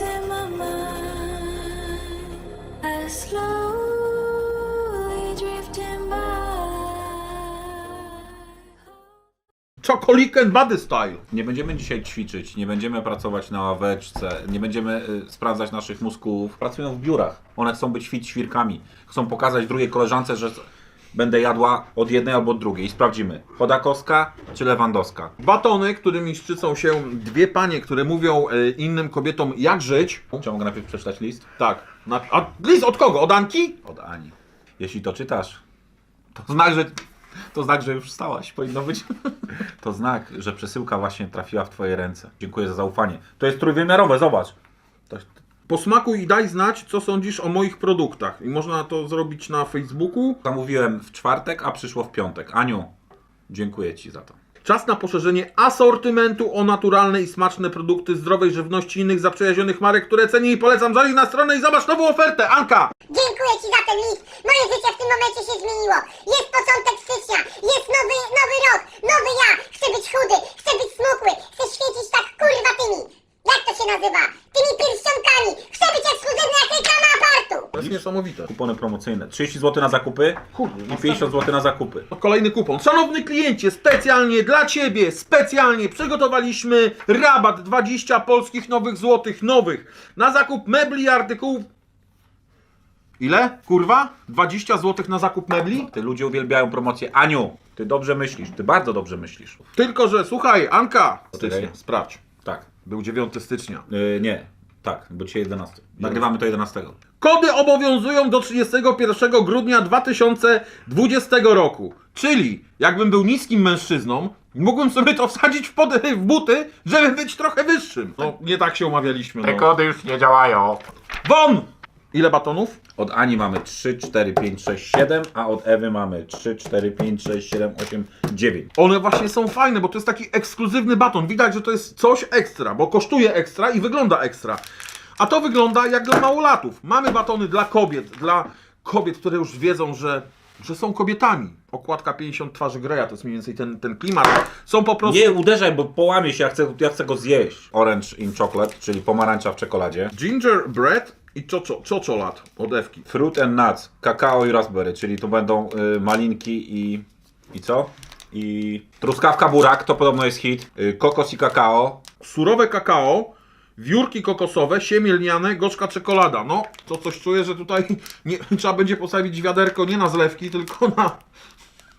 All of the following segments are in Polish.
mind, I slowly drifting by. And Body Style. Nie będziemy dzisiaj ćwiczyć, nie będziemy pracować na ławeczce, nie będziemy y, sprawdzać naszych muskułów. Pracują w biurach. One chcą być fit świrkami. Chcą pokazać drugiej koleżance, że będę jadła od jednej albo od drugiej. I sprawdzimy. Chodakowska czy Lewandowska? Batony, którymi szczycą się dwie panie, które mówią e, innym kobietom jak żyć. Czy mogę najpierw przeczytać list? Tak. Na, a list od kogo? Od Anki? Od Ani. Jeśli to czytasz, to znak, że, to znak, że już wstałaś. Powinno być. To znak, że przesyłka właśnie trafiła w Twoje ręce. Dziękuję za zaufanie. To jest trójwymiarowe, zobacz. Posmakuj i daj znać, co sądzisz o moich produktach. I można to zrobić na Facebooku. zamówiłem w czwartek, a przyszło w piątek. Aniu, dziękuję Ci za to. Czas na poszerzenie asortymentu o naturalne i smaczne produkty zdrowej żywności i innych zaprzyjaźnionych marek, które cenię i polecam. Zajrzyj na stronę i zobacz nową ofertę. Anka! Dziękuję Ci za ten list. Moje życie w tym momencie się zmieniło. Jest początek stycznia, jest nowy, nowy rok, nowy ja. Chcę być chudy, chcę być smukły, chcę świecić tak kurwa tymi. Jak to się nazywa? Tymi pierścionkami. Chcę być ekskluzywny jak reklama apartu. To jest niesamowite. Kupony promocyjne. 30 zł na zakupy Kurde, i 50 zł na zakupy. Kolejny kupon. Szanowny kliencie, specjalnie dla Ciebie, specjalnie przygotowaliśmy rabat 20 polskich nowych złotych nowych na zakup mebli i artykułów. Ile? Kurwa? 20 złotych na zakup mebli? Ty ludzie uwielbiają promocję. Aniu, ty dobrze myślisz, ty bardzo dobrze myślisz. Tylko, że słuchaj, Anka, Stycznia, sprawdź. Tak. Był 9 stycznia. Yy, nie, tak, bo dzisiaj 11. Nagrywamy to 11. Kody obowiązują do 31 grudnia 2020 roku. Czyli, jakbym był niskim mężczyzną, mógłbym sobie to wsadzić w, pod, w buty, żeby być trochę wyższym. No, nie tak się umawialiśmy. No. kody już nie działają. Won! Ile batonów? Od Ani mamy 3, 4, 5, 6, 7, a od Ewy mamy 3, 4, 5, 6, 7, 8, 9. One właśnie są fajne, bo to jest taki ekskluzywny baton. Widać, że to jest coś ekstra, bo kosztuje ekstra i wygląda ekstra. A to wygląda jak dla małolatów. Mamy batony dla kobiet, dla kobiet, które już wiedzą, że, że są kobietami. Okładka 50 twarzy Greya to jest mniej więcej ten, ten klimat. Są po prostu Nie uderzaj, bo połamie się, ja chcę, ja chcę go zjeść. Orange in chocolate, czyli pomarańcza w czekoladzie. gingerbread i czocho- czocholat od Ewki. Fruit and nuts, kakao i raspberry, czyli to będą y, malinki i... i co? I truskawka burak, to podobno jest hit. Y, kokos i kakao. Surowe kakao, wiórki kokosowe, siemię lniane, gorzka czekolada. No, to coś czuję, że tutaj nie, trzeba będzie postawić wiaderko nie na zlewki, tylko na...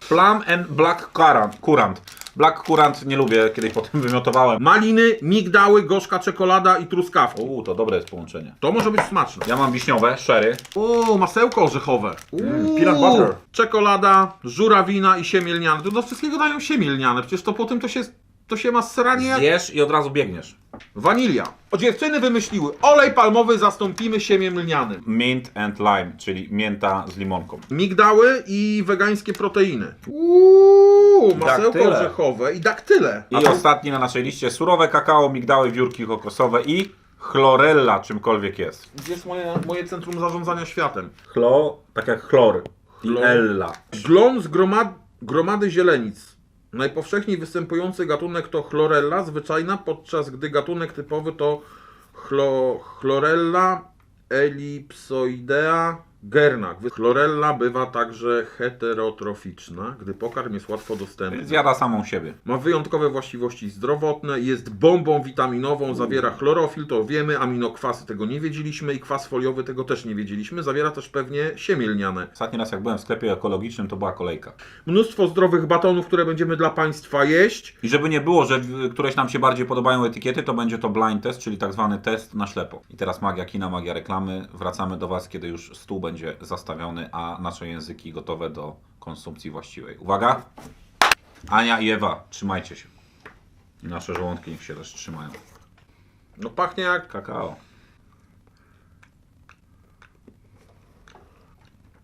Plum and black currant. currant. Black currant nie lubię, kiedyś potem wymiotowałem. Maliny, migdały, gorzka czekolada i truskawki. Uuu, to dobre jest połączenie. To może być smaczne. Ja mam wiśniowe, sherry. Uuu, masełko orzechowe. Uuu, peanut butter. Czekolada, żurawina i siemię lniane. To do wszystkiego dają siemię lniane. Przecież to po tym to się, to się ma sranie Zjesz i od razu biegniesz. Wanilia. O dziewczyny wymyśliły, olej palmowy zastąpimy siemiem lnianym. Mint and lime, czyli mięta z limonką. Migdały i wegańskie proteiny. Uuu, masełko Daktyle. orzechowe i daktyle. I ostatni na naszej liście surowe kakao, migdały, wiórki kokosowe i chlorella, czymkolwiek jest. Gdzie jest moje, moje centrum zarządzania światem? Chlo, tak jak chlor. I ella. Glon z gromad, gromady zielenic. Najpowszechniej występujący gatunek to chlorella zwyczajna, podczas gdy gatunek typowy to chlo, chlorella ellipsoidea gerna. Chlorella bywa także heterotroficzna, gdy pokarm jest łatwo dostępny. Zjada samą siebie. Ma wyjątkowe właściwości zdrowotne, jest bombą witaminową, zawiera chlorofil, to wiemy, aminokwasy tego nie wiedzieliśmy i kwas foliowy tego też nie wiedzieliśmy. Zawiera też pewnie siemię lniane. Ostatni raz jak byłem w sklepie ekologicznym, to była kolejka. Mnóstwo zdrowych batonów, które będziemy dla Państwa jeść. I żeby nie było, że któreś nam się bardziej podobają etykiety, to będzie to blind test, czyli tak zwany test na ślepo. I teraz magia kina, magia reklamy. Wracamy do Was, kiedy już stół będzie zastawiony, a nasze języki gotowe do konsumpcji właściwej. Uwaga! Ania i Ewa, trzymajcie się. I nasze żołądki niech się też trzymają. No pachnie jak... Kakao.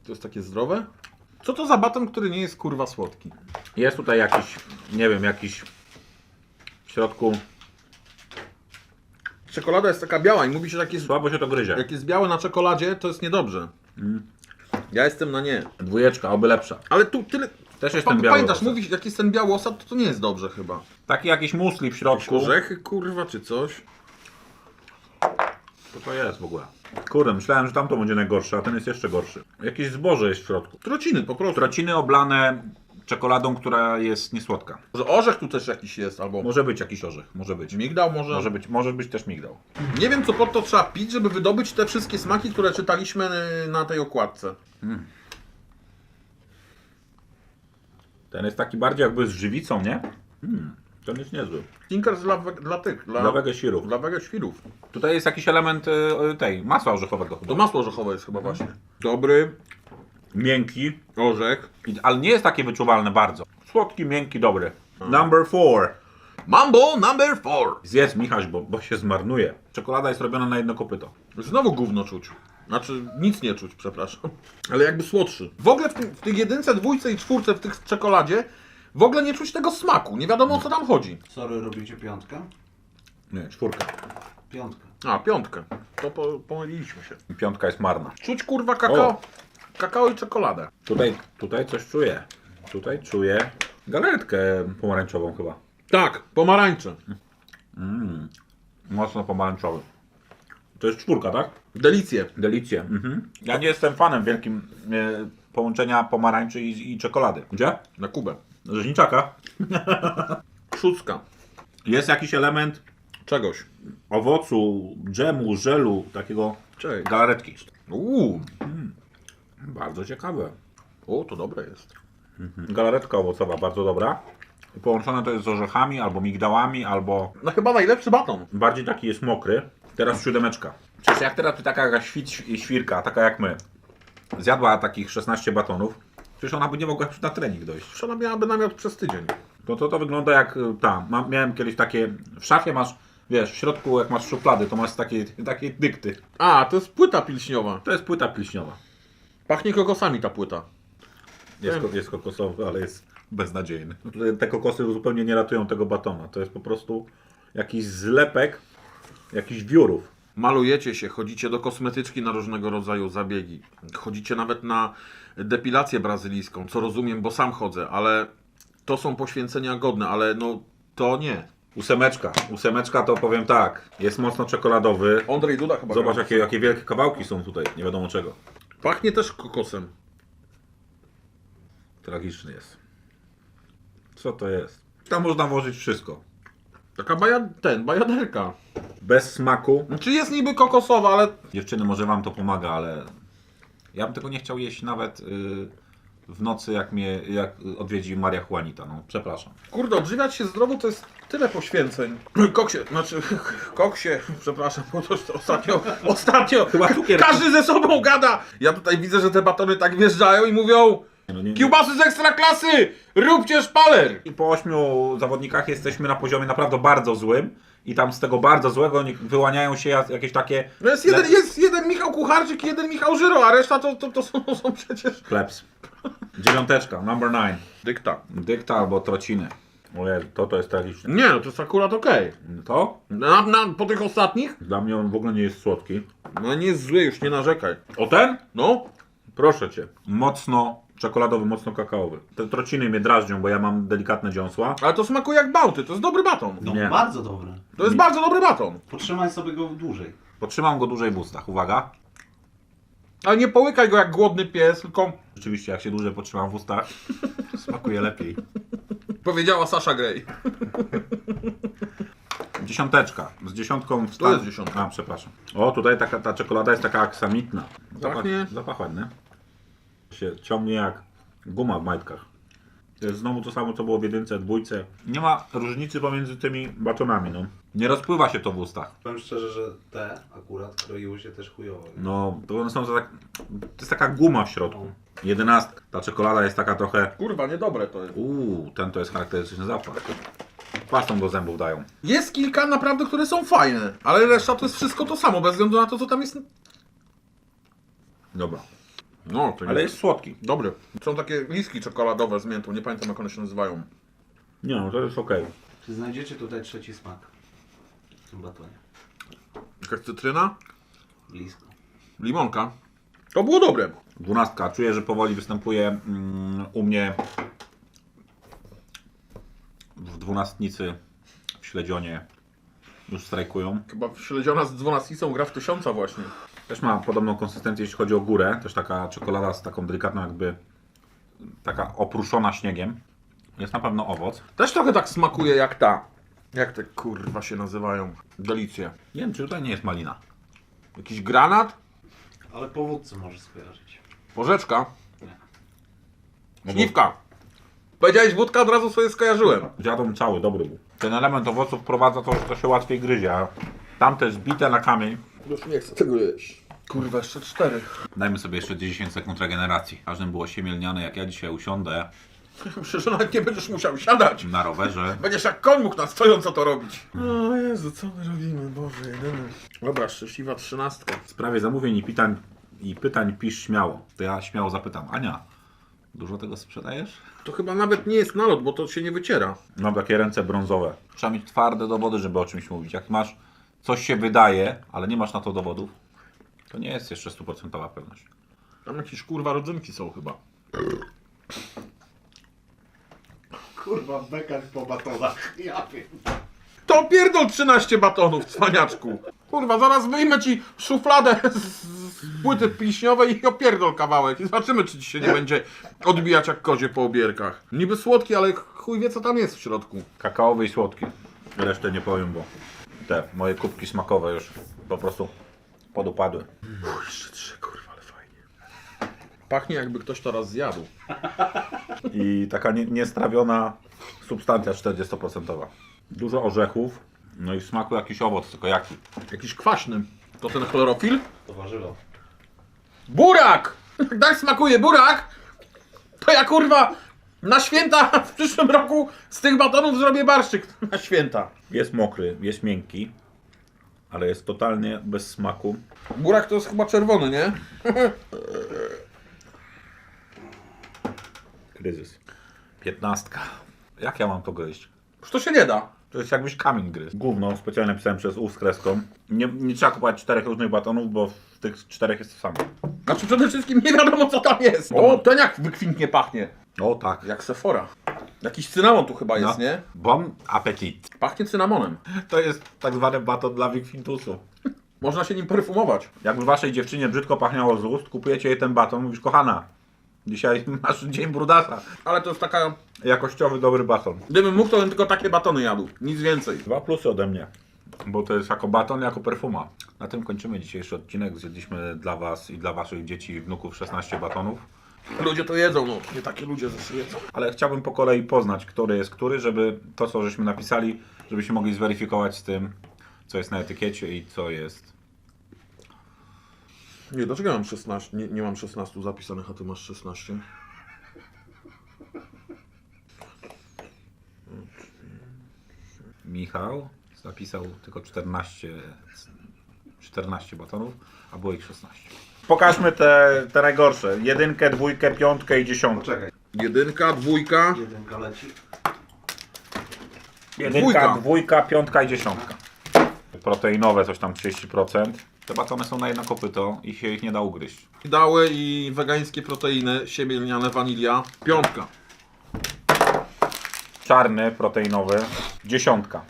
To jest takie zdrowe? Co to za baton, który nie jest kurwa słodki? Jest tutaj jakiś, nie wiem, jakiś w środku Czekolada jest taka biała i mówi się, że jak jest, słabo się to gryzie. jak jest białe na czekoladzie, to jest niedobrze. Ja jestem na nie. Dwójeczka, oby lepsza. Ale tu tyle... Też jest Pa, ten biały pamiętasz, osad. mówisz, jak jest ten biały osad, to to nie jest dobrze chyba. Taki jakiś musli w środku. Orzechy kurwa, czy coś? Co to jest w ogóle? Kurde, myślałem, że tamto będzie najgorsze, a ten jest jeszcze gorszy. Jakieś zboże jest w środku. Trociny po prostu. Traciny oblane czekoladą, która jest niesłodka. Może orzech tu też jakiś jest, albo Może być jakiś orzech, może być. migdał może. Może być, może być też migdał. Nie wiem co pod to trzeba pić, żeby wydobyć te wszystkie smaki, które czytaliśmy y, na tej okładce. Ten jest taki bardziej jakby z żywicą, nie? Hmm, ten jest niezły. Snickers dla, we- dla tych, dla, Dla wegeświrów. dla wegeświrów. Tutaj jest jakiś element y, y, tej, masła orzechowego chyba. To masło orzechowe jest chyba właśnie. Dobry Miękki, orzech. ale nie jest takie wyczuwalne bardzo. Słodki, miękki, dobry. Number four. Mambo number four. Zjedz Michaś, bo, bo się zmarnuje. Czekolada jest robiona na jedno kopyto. Znowu gówno czuć. Znaczy nic nie czuć, przepraszam. Ale jakby słodszy. W ogóle w, w tej jedynce, dwójce i czwórce w tych czekoladzie w ogóle nie czuć tego smaku. Nie wiadomo o co tam chodzi. Sorry, robicie piątkę? Nie, czwórka. Piątkę. A, piątkę. To po, pomyliliśmy się. Piątka jest marna. Czuć kurwa kakao. O. Kakao i czekoladę. Tutaj, tutaj coś czuję. Tutaj czuję galaretkę pomarańczową chyba. Tak, pomarańcze. Mocno pomarańczowy. To jest czwórka, tak? Delicje. Delicje. Mhm. Ja nie jestem fanem wielkim e, połączenia pomarańczy i, i czekolady. Gdzie? Na Kubę. Rzeźniczaka. Szóstka. Jest jakiś element Czegoś. owocu, dżemu, żelu, takiego Czekaj. galaretki. Uuu. Bardzo ciekawe. O, to dobre jest. Galaretka owocowa, bardzo dobra. Połączone to jest z orzechami, albo migdałami, albo No chyba najlepszy baton. bardziej taki jest mokry. Teraz siódemeczka. Przecież jak teraz tu taka jakaś świt, świrka, taka jak my, zjadła takich 16 batonów, przecież ona by nie mogła na trening dojść. Przecież ona miałaby namiot przez tydzień. To, to, to wygląda jak y, ta. Ma, miałem kiedyś takie. W szafie masz, wiesz, w środku jak masz szuflady, to masz takie, takie dykty. A, to jest płyta pilśniowa. To jest płyta pilśniowa. Pachnie kokosami ta płyta. Jest, ko- jest kokosowy, ale jest beznadziejny. Te kokosy zupełnie nie ratują tego batona. To jest po prostu jakiś zlepek jakichś wiórów. Malujecie się, chodzicie do kosmetyczki na różnego rodzaju zabiegi. Chodzicie nawet na depilację brazylijską, co rozumiem, bo sam chodzę, ale to są poświęcenia godne, ale no to nie. Ósemeczka. Ósemeczka to powiem tak. Jest mocno czekoladowy. Andrzej Duda chyba. Zobacz jakie, jakie wielkie kawałki są tutaj. Nie wiadomo czego. Pachnie też kokosem. Tragiczny jest. Co to jest? Tam można włożyć wszystko. Taka baja, ten, bajaderka. Bez smaku. Czy jest niby kokosowa, ale Dziewczyny, może wam to pomaga, ale ja bym tego nie chciał jeść nawet y, w nocy, jak mnie jak odwiedzi Maria Juanita. No, przepraszam. kurde, odżywiać się zdrowo to jest tyle poświęceń. Koksie, znaczy koksie, przepraszam, bo to ostatnio, ostatnio, Chyba cukier. każdy ze sobą gada. Ja tutaj widzę, że te batony tak wjeżdżają i mówią No, nie, nie. Kiełbasy z ekstraklasy! Róbcie szpaler! I po ośmiu zawodnikach jesteśmy na poziomie naprawdę bardzo złym. I tam z tego bardzo złego nie- wyłaniają się jak- jakieś takie. No jest jeden, jest jeden Michał Kucharczyk i jeden Michał Żyro, a reszta to, to, to, są, są przecież... Plebs. Dziewiąteczka, number nine. Dykta. Dykta albo trociny. Ojej, to to jest tragiczne. Nie, no to jest akurat okej. To? Na, na, po tych ostatnich? Dla mnie on w ogóle nie jest słodki. No nie jest zły, już nie narzekaj. O ten? No, Proszę cię. Mocno czekoladowy, mocno kakaowy. Te trociny mnie drażnią, bo ja mam delikatne dziąsła. ale to smakuje jak bałty, to jest dobry baton. No Nie. bardzo dobre. To jest bardzo dobry baton. Potrzymaj sobie go dłużej. Potrzymam go dłużej w ustach. Uwaga. Ale nie połykaj go jak głodny pies, tylko Rzeczywiście, jak się dłużej potrzymam w ustach, smakuje lepiej. powiedziała Sasha Grey. Dziesiąteczka. Z dziesiątką w To jest dziesiątka. A, przepraszam. O, tutaj taka, ta czekolada jest taka aksamitna. Zapach, Pachnie. zapach ładny. Się ciągnie jak guma w majtkach. To jest znowu to samo, co było w jedynce, dwójce. Nie ma różnicy pomiędzy tymi batonami, no. Nie rozpływa się to w ustach. Powiem szczerze, że te akurat kroiły się też chujowo. No, to one są to tak... To jest taka guma w środku. Jedenastka. Ta czekolada jest taka trochę... Kurwa, niedobre to jest. Uuu, ten to jest charakterystyczny zapach. Pastą do zębów dają. Jest kilka naprawdę, które są fajne, ale reszta to jest wszystko to samo, bez względu na to, co tam jest. Dobra. No, to Ale jest słodki. Dobry. Są takie liski czekoladowe z miętą, nie pamiętam jak one się nazywają. Nie no, to jest okej. Czy znajdziecie tutaj trzeci smak w tym batonie? Jakaś cytryna, Blisko. limonka. To było dobre. Dwunastka. Czuję, że powoli występuje mm, u mnie w dwunastnicy, w śledzionie już strajkują. Chyba śledziona z dwunastnicą gra w tysiąca właśnie. Też ma podobną konsystencję, jeśli chodzi o górę. Też taka czekolada z taką delikatną jakby taka opruszona śniegiem. Jest na pewno owoc. Też trochę tak smakuje jak ta. Jak te kurwa się nazywają? Delicje. Nie wiem, czy tutaj nie jest malina. Jakiś granat? Ale po wódce może skojarzyć. Porzeczka? Bo Śliwka. Powiedziałeś wódka, od razu sobie skojarzyłem. Zjadłem cały, dobry był. Ten element owoców wprowadza to, że to się łatwiej gryzie, a tamte zbite na kamień. Już nie chcę tego jeść. Kurwa, jeszcze cztery. Dajmy sobie jeszcze 10 sekund regeneracji. Każdym było siemielniane, jak ja dzisiaj usiądę Myślę, że nawet nie będziesz musiał siadać. na rowerze. Będziesz jak koń mógł na stojąco to robić. O Jezu, co my robimy, Boże, jedyny. Dobra, szczęśliwa trzynastka. W sprawie zamówień i pytań, i pytań pisz śmiało. To ja śmiało zapytam. Ania, dużo tego sprzedajesz? To chyba nawet nie jest nalot, bo to się nie wyciera. Mam takie ręce brązowe. Trzeba mieć twarde dowody, żeby o czymś mówić. Jak masz, coś się wydaje, ale nie masz na to dowodów, to nie jest jeszcze stuprocentowa pewność. Tam jakieś kurwa rodzynki są chyba. Kurwa, bekar po batonach. Ja wiem. To pierdol 13 batonów, cwaniaczku. Kurwa, zaraz wyjmę ci szufladę z, z płyty piśniowej i opierdol kawałek. I zobaczymy, czy ci się nie będzie odbijać jak kozie po obierkach. Niby słodki, ale chuj wie, co tam jest w środku. Kakaowy i słodki. Resztę nie powiem, bo te moje kubki smakowe już po prostu podupadły. Jeszcze trzy, kurwa, ale fajnie. Pachnie jakby ktoś to raz zjadł. I taka nie, niestrawiona substancja 40%. Dużo orzechów, no i w smaku jakiś owoc, tylko jaki. Jakiś kwaśny. To ten chlorofil? To warzywo. Burak! Tak smakuje burak! To ja kurwa na święta w przyszłym roku z tych batonów zrobię barszczyk na święta. Jest mokry, jest miękki, ale jest totalnie bez smaku. Burak to jest chyba czerwony, nie? Kryzys. Piętnastka. Jak ja mam to gryźć? Już to się nie da. To jest jakbyś kamień gryzł. Gówno, specjalnie napisałem przez U z kreską. Nie, nie trzeba kupować czterech różnych batonów, bo w tych czterech jest to samo. Znaczy przede wszystkim nie wiadomo co tam jest. O, ten jak wykwintnie pachnie. O tak. Jak Sephora. Jakiś cynamon tu chyba jest, No. nie? Bon appetit. Pachnie cynamonem. To jest tak zwany baton dla wykwintusu. Można się nim perfumować. Jakby waszej dziewczynie brzydko pachniało z ust, kupujecie jej ten baton, mówisz, kochana, dzisiaj masz dzień brudasa. Ale to jest taka... Jakościowy, dobry baton. Gdybym mógł, to bym tylko takie batony jadł. Nic więcej. Dwa plusy ode mnie. Bo to jest jako baton, jako perfuma. Na tym kończymy dzisiejszy odcinek. Zjedliśmy dla was i dla waszych dzieci i wnuków 16 batonów. Ludzie to jedzą, no. Nie takie ludzie zresztą jedzą. Ale chciałbym po kolei poznać, który jest który, żeby to, co żeśmy napisali, żebyśmy mogli zweryfikować z tym, co jest na etykiecie i co jest. Nie, dlaczego ja mam 16? Nie, nie mam 16 zapisanych, a ty masz 16. Michał zapisał tylko 14, 14 batonów, a było ich 16. Pokażmy te, te najgorsze. Jedynkę, dwójkę, piątkę i dziesiątkę. Czekaj. Jedynka, dwójka. Jedynka leci. Jedynka, Dwójka. dwójka, piątka i dziesiątka. Proteinowe coś tam 30%. Te batony są na jedno kopyto i się ich nie da ugryźć. Dały i wegańskie proteiny, siemielniane wanilia. Piątka. Czarny, proteinowy, dziesiątka.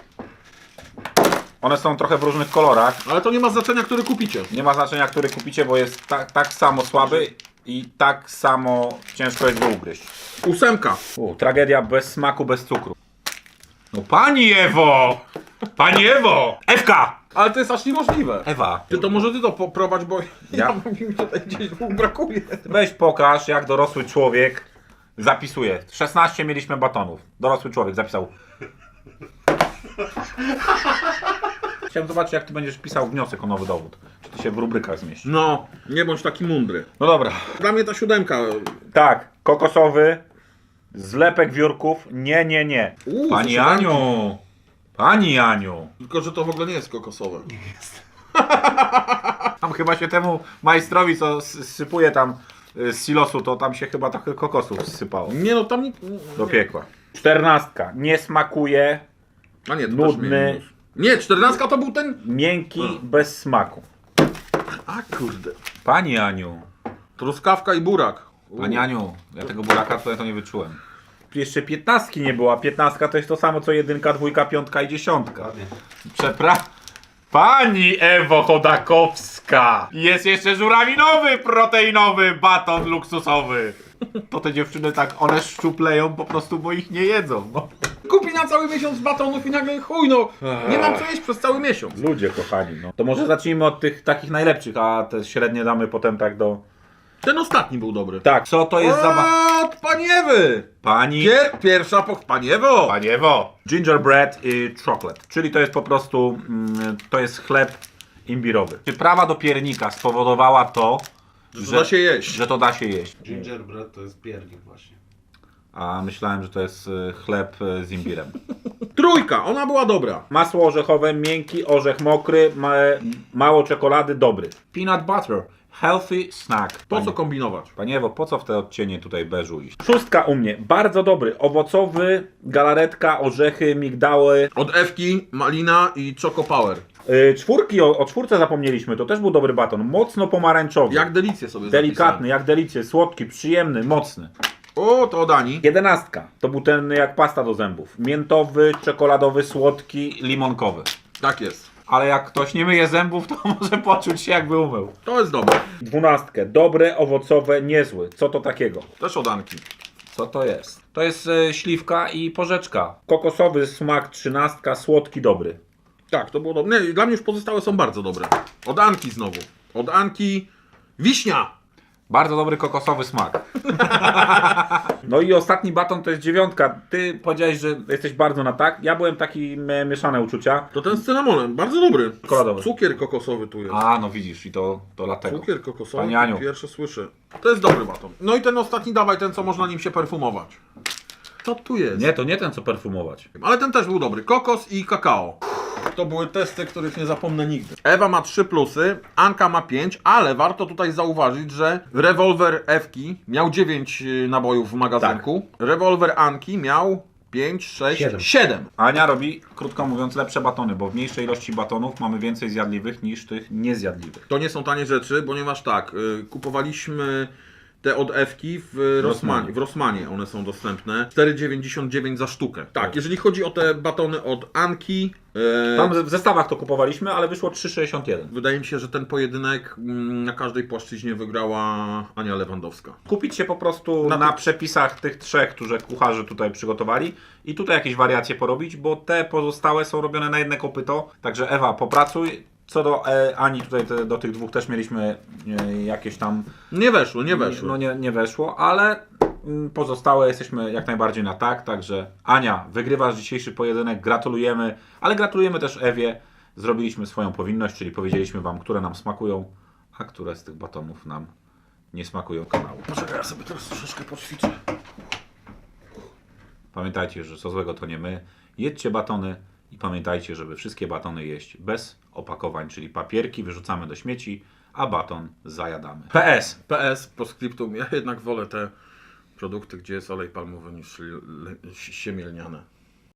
One są trochę w różnych kolorach. Ale to nie ma znaczenia, który kupicie. Nie ma znaczenia, który kupicie, bo jest tak, tak samo słaby i tak samo ciężko jest go ugryźć. Ósemka. U, tragedia bez smaku, bez cukru. No pani Ewo! Pani Ewo! Ewka! Ale to jest aż niemożliwe. Ewa, Ty to może ty to poprowadź, bo ja, Ja? mi tutaj gdzieś brakuje. weź pokaż, jak dorosły człowiek zapisuje. 16 mieliśmy batonów. Dorosły człowiek zapisał. Chciałem zobaczyć, jak ty będziesz pisał wniosek o nowy dowód. Czy ty się w rubrykach zmieści. No, nie bądź taki mądry. No dobra. Dla mnie ta siódemka. Tak, kokosowy, zlepek wiórków. Nie, nie, nie. Uuu, Pani to siódemka. Aniu! Pani Aniu! Tylko, że to w ogóle nie jest kokosowe. Tam chyba się temu majstrowi, co s- sypuje tam y, z silosu, to tam się chyba trochę kokosów sypało. Nie no, tam nie... Do piekła. Czternastka. Nie smakuje, A nie, to Nudny. minus. Nie, czternastka to był ten... miękki, bez smaku. A kurde. Pani Aniu. Truskawka i burak. Pani Aniu, ja tego buraka tutaj to nie wyczułem. jeszcze piętnastki nie była. Piętnastka to jest to samo co jedynka, dwójka, piątka i dziesiątka. Przepraszam. Pani Ewo Chodakowska! Jest jeszcze żurawinowy, proteinowy baton luksusowy. To te dziewczyny tak, one szczupleją po prostu, bo ich nie jedzą. No. Na cały miesiąc batonów i nagle chuj, no. Nie mam co jeść przez cały miesiąc. Ludzie kochani, no. To może zacznijmy od tych takich najlepszych, a te średnie damy potem tak do... Ten ostatni był dobry. Tak, co to jest za... ba- Od paniewy! Pani... Pier, pierwsza po paniewo! Paniewo! Gingerbread i chocolate, czyli to jest po prostu, mm, to jest chleb imbirowy. Przyprawa do piernika spowodowała to, Że to da się jeść. że to da się jeść. Gingerbread to jest piernik właśnie. A myślałem, że to jest y, chleb y, z imbirem. Trójka, ona była dobra. Masło orzechowe, miękki orzech mokry, ma, mało czekolady, dobry. Peanut butter, healthy snack. Po Panie- co kombinować? Panie Ewo, po co w te odcienie tutaj beżu iść? Szóstka u mnie, bardzo dobry, owocowy, galaretka, orzechy, migdały. Od Ewki, Malina i Choco Power. Yy, czwórki, o, o czwórce zapomnieliśmy, to też był dobry baton, mocno pomarańczowy. Jak delicję sobie Delikatny, jak delicję, słodki, przyjemny, mocny. O, to od Ani. Jedenastka, to był ten jak pasta do zębów. Miętowy, czekoladowy, słodki, limonkowy. Tak jest. Ale jak ktoś nie myje zębów, to może poczuć się jakby umył. To jest dobre. Dwunastkę, dobre, owocowe, niezły. Co to takiego? Też od Anki. Co to jest? To jest e, śliwka i porzeczka. Kokosowy smak, trzynastka, słodki, dobry. Tak, to było dobre. Nie, dla mnie już pozostałe są bardzo dobre. Od Anki znowu. Od Anki wiśnia. Bardzo dobry kokosowy smak. No i ostatni baton to jest dziewiątka. Ty powiedziałeś, że jesteś bardzo na tak. Ja byłem taki e, mieszane uczucia. To ten z cynamonem, bardzo dobry. Czekoladowy. Cukier kokosowy tu jest. A, no widzisz, i to, to dlatego. Cukier kokosowy, Pani Aniu. pierwsze słyszę. To jest dobry baton. No i ten ostatni dawaj, ten co można nim się perfumować. Co tu jest? Nie, to nie ten co perfumować. Ale ten też był dobry. Kokos i kakao. To były testy, których nie zapomnę nigdy. Ewa ma 3 plusy, Anka ma 5, ale warto tutaj zauważyć, że rewolwer Ewki miał 9 nabojów w magazynku. Rewolwer Anki miał 5, 6, Siedem. 7. Ania robi, krótko mówiąc, lepsze batony, bo w mniejszej ilości batonów mamy więcej zjadliwych niż tych niezjadliwych. To nie są tanie rzeczy, ponieważ tak, y, kupowaliśmy te od Ewki w Rossmanie. W Rossmanie one są dostępne. 4,99 za sztukę. Tak, jeżeli chodzi o te batony od Anki, y, Tam w zestawach to kupowaliśmy, ale wyszło 3,61. wydaje mi się, że ten pojedynek mm, na każdej płaszczyźnie wygrała Ania Lewandowska. Kupić się po prostu Na na, przepisach tych trzech, które kucharze tutaj przygotowali i tutaj jakieś wariacje porobić, bo te pozostałe są robione na jedne kopyto. Także Ewa, popracuj. Co do e, Ani, tutaj te, do tych dwóch też mieliśmy e, jakieś tam. Nie weszły, nie weszły. No nie, nie weszło, ale pozostałe jesteśmy jak najbardziej na tak. Także Ania, wygrywasz dzisiejszy pojedynek, gratulujemy, ale gratulujemy też Ewie. Zrobiliśmy swoją powinność, czyli powiedzieliśmy Wam, które nam smakują, a które z tych batonów nam nie smakują kanału. Poczekaj, ja sobie teraz troszeczkę poćwiczę. Pamiętajcie, że co złego to nie my. Jedźcie batony i pamiętajcie, żeby wszystkie batony jeść bez opakowań, czyli papierki wyrzucamy do śmieci, a baton zajadamy. PS. PS, po skryptum, ja jednak wolę te produkty, gdzie jest olej palmowy niż siemielniane.